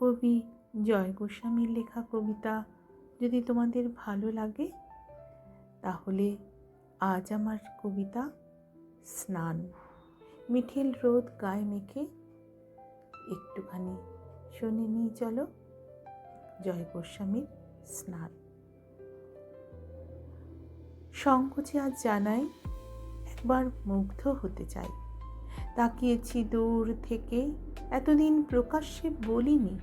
কবি জয় গোস্বামীর লেখা কবিতা যদি তোমাদের ভালো লাগে, তাহলে আজ আমার কবিতা স্নান। মিঠেল রোদ গায়ে মেখে একটুখানি শুনে নিয়ে চলো, জয় গোস্বামীর স্নান। সংকোচে আজ জানাই, একবার মুগ্ধ হতে চাই। তাকিয়েছি দূর থেকে, এতদিন প্রকাশ্যে বলিনি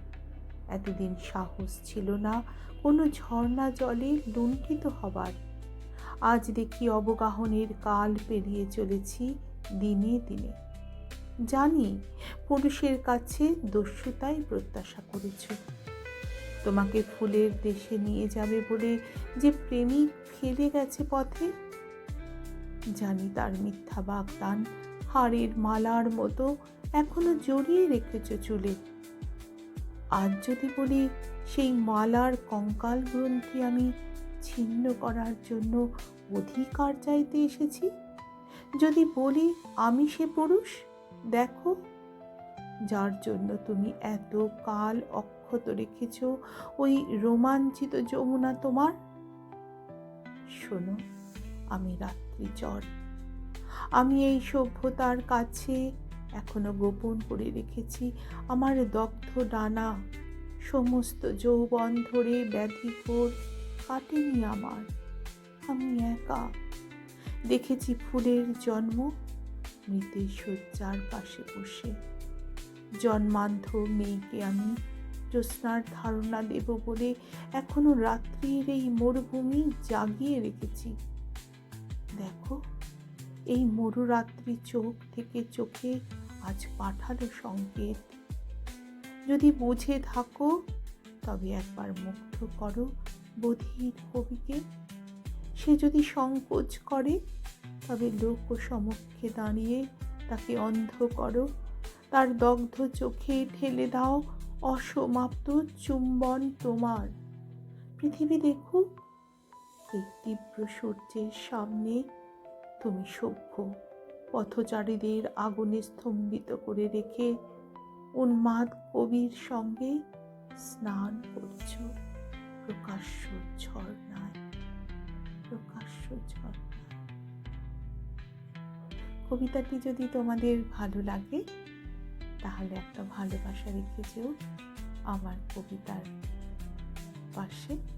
এতদিন সাহস ছিল না কোনো ঝর্ণা জলে লুণ্ঠিত হবার। আজ দেখি অবগাহনের কাল পেরিয়ে চলেছি দিনে দিনে। জানি পুরুষের কাছে দস্যুতাই প্রত্যাশা করেছ। তোমাকে ফুলের দেশে নিয়ে যাবে বলে যে প্রেমিক ফেলে গেছে পথে? জানি তার মিথ্যা বাগদান, হাড়ের মালার মতো এখনও জড়িয়ে রেখেছ চুলে। আজ যদি বলি, সেই মালার কঙ্কাল গ্রন্থি আমি ছিন্ন করার জন্য অধিকার চাইতে এসেছি? যদি বলি, আমি সে পুরুষ? দেখো, যার জন্য তুমি এত কাল অক্ষত রেখেছ, ওই রোমাঞ্চিত যমুনা তোমার? শোনো, আমি রাত্রি চর। আমি এই সভ্যতার কাছে এখনও গোপন করে রেখেছি। আমার দগ্ধ ডানা, সমস্ত যৌবন ধরে ব্যাধিঘোর কাটেনি আমার। আমি একা। দেখেছি ফুলের জন্ম, মৃতের শয্যার পাশে বসে। জন্মান্ধ মেয়েকে আমি জ্যোৎস্নার ধারণা দেব বলে এখনও রাত্রির এই মরুভূমি জাগিয়ে রেখেছি। দেখো এই মরুরাত্রি চোখ থেকে চোখে আজ পাঠালো সংকেত। যদি বুঝে থাকো, তবে একবার মুগ্ধ করো বধির কবিকে। সে যদি সংকোচ করে, তবে লোক সমক্ষে দাঁড়িয়ে তাকে অন্ধ করো। তার দগ্ধ চোখে ঠেলে দাও অসমাপ্ত চুম্বন তোমার। পৃথিবী দেখুক, এই তীব্র সূর্যের সামনে তুমি সভ্য। পথচারীদের আগুনে স্তম্ভিত করে রেখে উন্মাদ কবির সঙ্গে স্নান করছ। প্রকাশ্য ঝর্ণায় প্রকাশ্য ঝর্ণায়। কবিতাটি যদি তোমাদের ভালো লাগে, তাহলে একটা ভালোবাসা রেখে যেও আমার কবিতার পাশে।